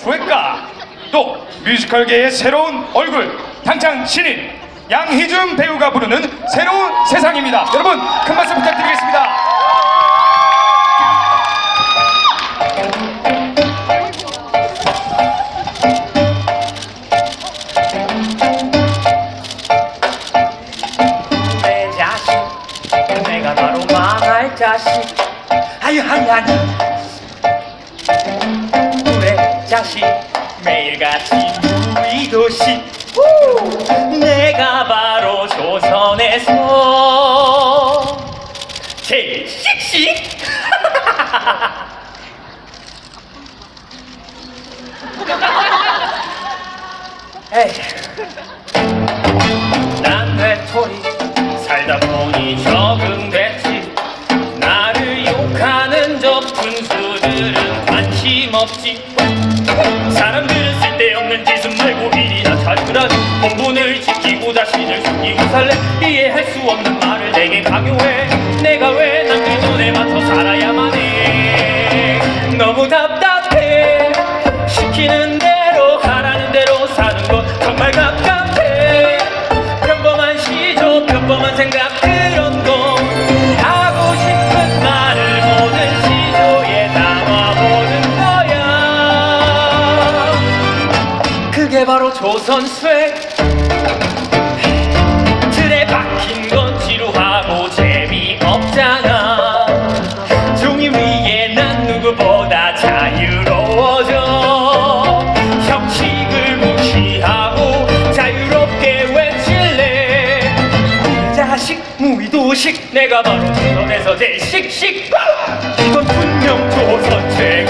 수혜가 또 뮤지컬계의 새로운 얼굴 당장 신인 양희준 배우가 부르는 새로운 세상입니다. 여러분 큰 박수 부탁드리겠습니다. 내 자식 내가 바로 망할 자식 아유 아니 아니 내 자식 매일같이 무의도시. 우! 내가 바로 조선에서 제일 씩씩. 난 외톨이 살다 보니 적응됐지. 나를 욕하는 저 분수들은 관심 없지 사람들은 쓸데없는 짓은 말고 일이나 잘하라니 본분을 지키고 자신을 숨기고 살래. 이해할 수 없는 말을 내게 강요해. 내가 왜 남들 눈에 맞춰 살아야만 해? 너무 답답해. 시키는 조선쇠 틀에 박힌 건 지루하고 재미없잖아. 종이 위에 난 누구보다 자유로워져. 형식을 무시하고 자유롭게 외칠래. 자식 무의도식. 내가 바로 조선에서 제일 씩씩. 이건 분명 조선 최고의 시